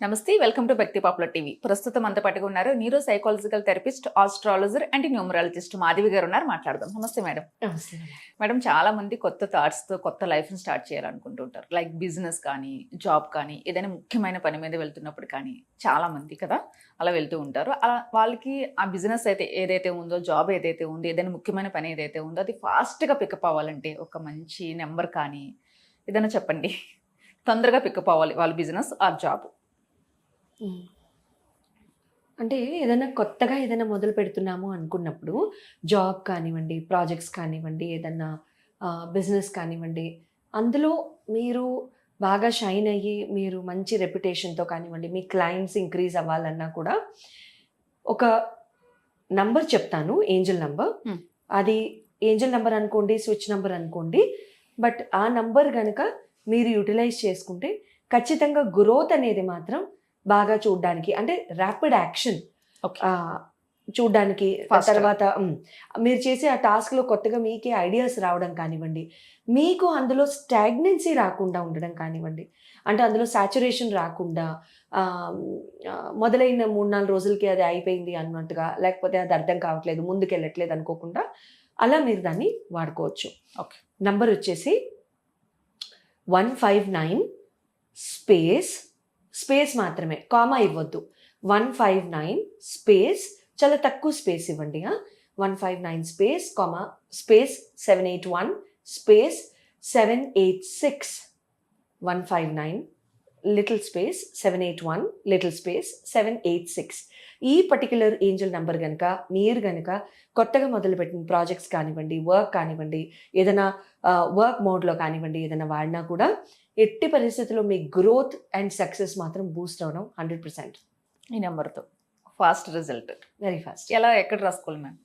నమస్తే welcome to Bhakti popular TV. ప్రస్తుతం అంత పట్టుకు ఉన్నారు neuro psychological therapist astrologer and numerologist Madhavi garu ఉన్నారు. మాట్లాడదాం. నమస్తే మేడం. మేడం. చాలా మంది కొత్త థాట్స్తో కొత్త లైఫ్ని స్టార్ట్ చేయాలనుకుంటుంటారు లైక్ బిజినెస్ కానీ జాబ్ కానీ ఏదైనా ముఖ్యమైన పని మీద వెళ్తున్నప్పుడు కానీ చాలా మంది కదా అలా వెళ్తూ ఉంటారు. అలా వాళ్ళకి ఆ బిజినెస్ అయితే ఏదైతే ఉందో జాబ్ ఏదైతే ఉందో ఏదైనా ముఖ్యమైన పని ఏదైతే ఉందో అది fast గా పికప్ అవ్వాలంటే ఒక మంచి నెంబర్ కానీ ఏదైనా చెప్పండి. తొందరగా పికప్ అవ్వాలి వాళ్ళ బిజినెస్ ఆ జాబ్. అంటే ఏదైనా కొత్తగా ఏదైనా మొదలు పెడుతున్నాము అనుకున్నప్పుడు జాబ్ కానివ్వండి ప్రాజెక్ట్స్ కానివ్వండి ఏదన్నా బిజినెస్ కానివ్వండి అందులో మీరు బాగా షైన్ అయ్యి మీరు మంచి రెప్యుటేషన్తో కానివ్వండి మీ క్లయింట్స్ ఇంక్రీజ్ అవ్వాలన్నా కూడా ఒక నంబర్ చెప్తాను ఏంజల్ నంబర్. అది ఏంజల్ నంబర్ అనుకోండి స్విచ్ నంబర్ అనుకోండి బట్ ఆ నంబర్ కనుక మీరు యూటిలైజ్ చేసుకుంటే ఖచ్చితంగా గ్రోత్ అనేది మాత్రం బాగా చూడడానికి అంటే ర్యాపిడ్ యాక్షన్ ఓకే చూడడానికి. తర్వాత మీరు చేసే ఆ టాస్క్లో కొత్తగా మీకే ఐడియాస్ రావడం కానివ్వండి మీకు అందులో స్టాగ్నెన్సీ రాకుండా ఉండడం కానివ్వండి అంటే అందులో సాచురేషన్ రాకుండా మొదలైన మూడు నాలుగు రోజులకి అది అయిపోయింది అన్నట్టుగా లేకపోతే అది అర్థం కావట్లేదు ముందుకు వెళ్ళట్లేదు అనుకోకుండా అలా మీరు దాన్ని వాడుకోవచ్చు Okay. నంబర్ వచ్చేసి one five nine space space మాత్రమే కామా ఇవ్వద్దు. వన్ ఫైవ్ నైన్ స్పేస్ చాలా తక్కువ స్పేస్ ఇవ్వండి one five nine space comma space seven eight one space seven eight six. One five nine little space seven eight one little space seven eight six ఈ particular angel number కనుక మీరు కనుక కొత్తగా మొదలుపెట్టిన projects కానివ్వండి work కానివ్వండి ఏదైనా work మోడ్లో కానివ్వండి ఏదైనా వాడినా కూడా ఎట్టి పరిస్థితుల్లో మీ గ్రోత్ అండ్ సక్సెస్ మాత్రం బూస్ట్ అవడం హండ్రెడ్ పర్సెంట్ ఈ నెంబర్తో ఫాస్ట్ రిజల్ట్ వెరీ ఫాస్ట్ ఎలా ఎక్కడ రాసుకోవాలి మ్యామ్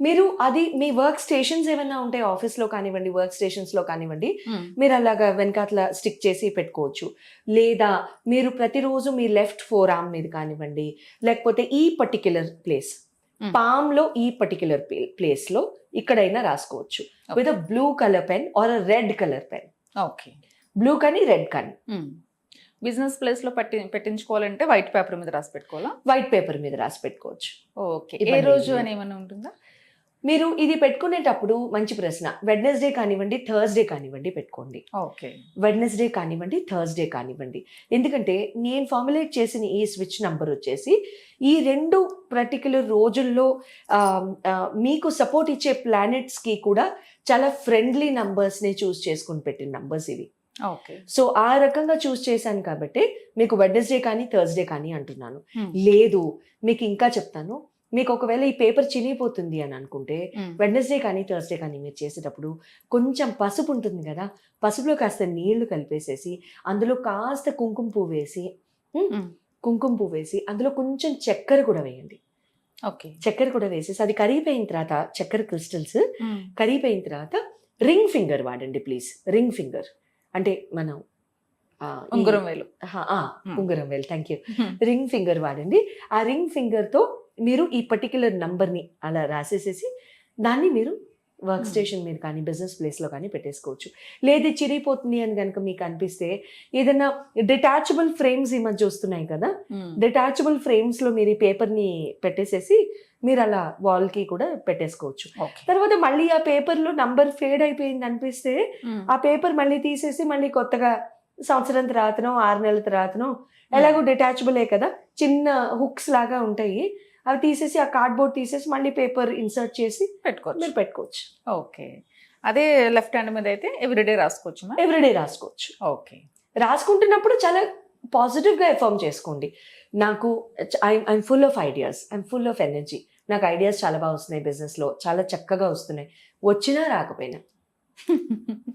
మీరు అది మీ వర్క్ స్టేషన్స్ ఏమైనా ఉంటాయి ఆఫీస్లో కానివ్వండి వర్క్ స్టేషన్స్లో కానివ్వండి మీరు అలాగా వెనకాతల స్టిక్ చేసి పెట్టుకోవచ్చు. లేదా మీరు ప్రతిరోజు మీ లెఫ్ట్ ఫోర్ ఆర్మ్ మీద కానివ్వండి లేకపోతే ఈ పర్టిక్యులర్ ప్లేస్ Hmm. పామ్లో ఈ పర్టిక్యులర్ ప్లేస్లో ఇక్కడైనా రాసుకోవచ్చు. With a blue colour pen or a red colour pen okay blue కానీ రెడ్ కానీ. బిజినెస్ ప్లేస్లో పట్టి పెట్టించుకోవాలంటే వైట్ పేపర్ మీద రాసి పెట్టుకోవాలా? వైట్ పేపర్ మీద రాసి పెట్టుకోవచ్చు. ఓకే ఏ రోజు. అని ఏమైనా ఉంటుందా? మీరు ఇది పెట్టుకునేటప్పుడు మంచి ప్రశ్న. వెడ్నెస్డే కానివ్వండి థర్స్డే కానివ్వండి పెట్టుకోండి. ఓకే. వెడ్నెస్డే కానివ్వండి థర్స్డే కానివ్వండి. ఎందుకంటే నేను ఫార్ములేట్ చేసిన ఈ స్విచ్ నంబర్ వచ్చేసి ఈ రెండు పర్టికులర్ రోజుల్లో మీకు సపోర్ట్ ఇచ్చే ప్లానెట్స్కి కూడా చాలా ఫ్రెండ్లీ నంబర్స్ని చూస్ చేసుకుని పెట్టిన నంబర్స్ ఇవి. ఓకే. సో ఆ రకంగా చూస్ చేశాను కాబట్టి మీకు వెడ్నెస్డే కానీ థర్స్డే కానీ అంటున్నాను. లేదు మీకు ఇంకా చెప్తాను. మీకు ఒకవేళ ఈ పేపర్ చినిగిపోతుంది అని అనుకుంటే వెడ్నెస్డే కానీ థర్స్డే కానీ మీరు చేసేటప్పుడు కొంచెం పసుపు ఉంటుంది కదా పసుపులో కాస్త నీళ్ళు కలిపేసేసి అందులో కాస్త కుంకుమ పువ్వు వేసి. కుంకుమ పువ్వు వేసి అందులో కొంచెం చక్కెర కూడా వేయండి. ఓకే. చక్కెర కూడా వేసేసి అది కరిగిపోయిన తర్వాత చక్కెర క్రిస్టల్స్ కరిగిపోయిన తర్వాత రింగ్ ఫింగర్ వాడండి ప్లీజ్ రింగ్ ఫింగర్. అంటే మనం ఉంగరం వేలు. ఉంగరం వేలు థ్యాంక్ యూ రింగ్ ఫింగర్ వాడండి. ఆ రింగ్ ఫింగర్తో మీరు ఈ పర్టిక్యులర్ నంబర్ని అలా రాసేసేసి దాన్ని మీరు వర్క్ Hmm. స్టేషన్ మీద కానీ బిజినెస్ ప్లేస్లో కానీ పెట్టేసుకోవచ్చు. లేదు చిరిగిపోతుంది అని కనుక మీకు అనిపిస్తే ఏదైనా డిటాచబుల్ ఫ్రేమ్స్ ఈ మధ్య వస్తున్నాయి కదా డిటాచబుల్ ఫ్రేమ్స్లో మీరు ఈ పేపర్ని పెట్టేసేసి మీరు అలా వాల్కి కూడా పెట్టేసుకోవచ్చు. తర్వాత మళ్ళీ ఆ పేపర్లో నంబర్ ఫేడ్ అయిపోయింది అనిపిస్తే ఆ పేపర్ మళ్ళీ తీసేసి మళ్ళీ కొత్తగా సంవత్సరం తర్వాతనో ఆరు నెలల తర్వాతనో ఎలాగో డిటాచబులే కదా చిన్న హుక్స్ లాగా ఉంటాయి. అవి తీసేసి ఆ కార్డ్బోర్డ్ తీసేసి మళ్ళీ పేపర్ ఇన్సర్ట్ చేసి పెట్టుకోవచ్చు. మీరు పెట్టుకోవచ్చు. ఓకే. అదే లెఫ్ట్ హ్యాండ్ మీద అయితే ఎవ్రీడే రాసుకోవచ్చు ఎవ్రీడే రాసుకోవచ్చు. ఓకే. రాసుకుంటున్నప్పుడు చాలా పాజిటివ్గా ఎఫర్మ్ చేసుకోండి. నాకు I'm full of ideas I'm full of energy నాకు ఐడియాస్ చాలా బాగా వస్తున్నాయి బిజినెస్లో చాలా చక్కగా వస్తున్నాయి. వచ్చినా రాకపోయినా.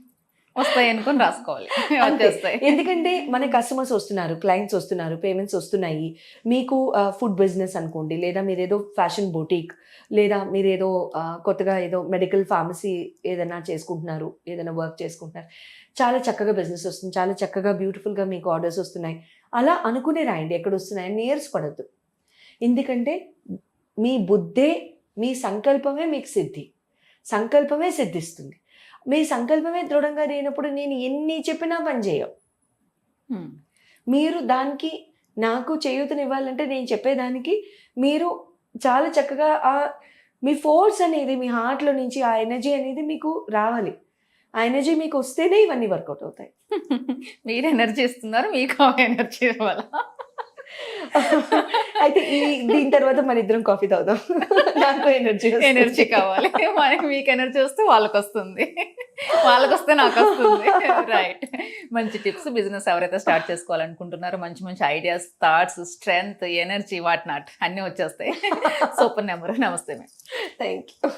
వస్తాయి అనుకొని రాసుకోవాలి. వచ్చేస్తాయి ఎందుకంటే మన కస్టమర్స్ వస్తున్నారు క్లయింట్స్ వస్తున్నారు పేమెంట్స్ వస్తున్నాయి. మీకు ఫుడ్ బిజినెస్ అనుకోండి లేదా మీరు ఏదో ఫ్యాషన్ బొటీక్ లేదా మీరు ఏదో ఆ, కొత్తగా ఏదో మెడికల్ ఫార్మసీ ఏదైనా చేసుకుంటున్నారు ఏదైనా వర్క్ చేసుకుంటున్నారు. చాలా చక్కగా బిజినెస్ వస్తుంది చాలా చక్కగా బ్యూటిఫుల్గా మీకు ఆర్డర్స్ వస్తున్నాయి. అలా అనుకునే రాయండి ఎక్కడ వస్తున్నాయి నీరస పడద్దు. ఎందుకంటే మీ బుద్ధే మీ సంకల్పమే మీకు సిద్ధి. సంకల్పమే సిద్ధిస్తుంది. మీ సంకల్పమే దృఢంగా లేనప్పుడు నేను ఎన్ని చెప్పినా పని చేయవు Hmm. మీరు దానికి నాకు చేయూతనివ్వాలంటే నేను చెప్పేదానికి మీరు చాలా చక్కగా ఆ మీ ఫోర్స్ అనేది మీ హార్ట్లో నుంచి ఆ ఎనర్జీ అనేది మీకు రావాలి. ఆ ఎనర్జీ మీకు వస్తేనే ఇవన్నీ వర్కౌట్ అవుతాయి. మీరు ఎనర్జీ ఇస్తున్నారు మీకు ఎనర్జీ ఇవ్వాలా? అయితే ఈ దీని తర్వాత మన ఇద్దరం కాఫీ తాగుదాం. నాకు ఎనర్జీ ఎనర్జీ కావాలి. మరి మీకు ఎనర్జీ వస్తే వాళ్ళకి వస్తుంది. వాళ్ళకి వస్తే నాకు వస్తుంది రైట్ మంచి టిప్స్ బిజినెస్ ఎవరైతే స్టార్ట్ చేసుకోవాలనుకుంటున్నారో మంచి మంచి ideas thoughts strength energy what not అన్నీ వచ్చేస్తాయి. సూపర్ నెంబర్ నమస్తే మ్యామ్ థ్యాంక్ యూ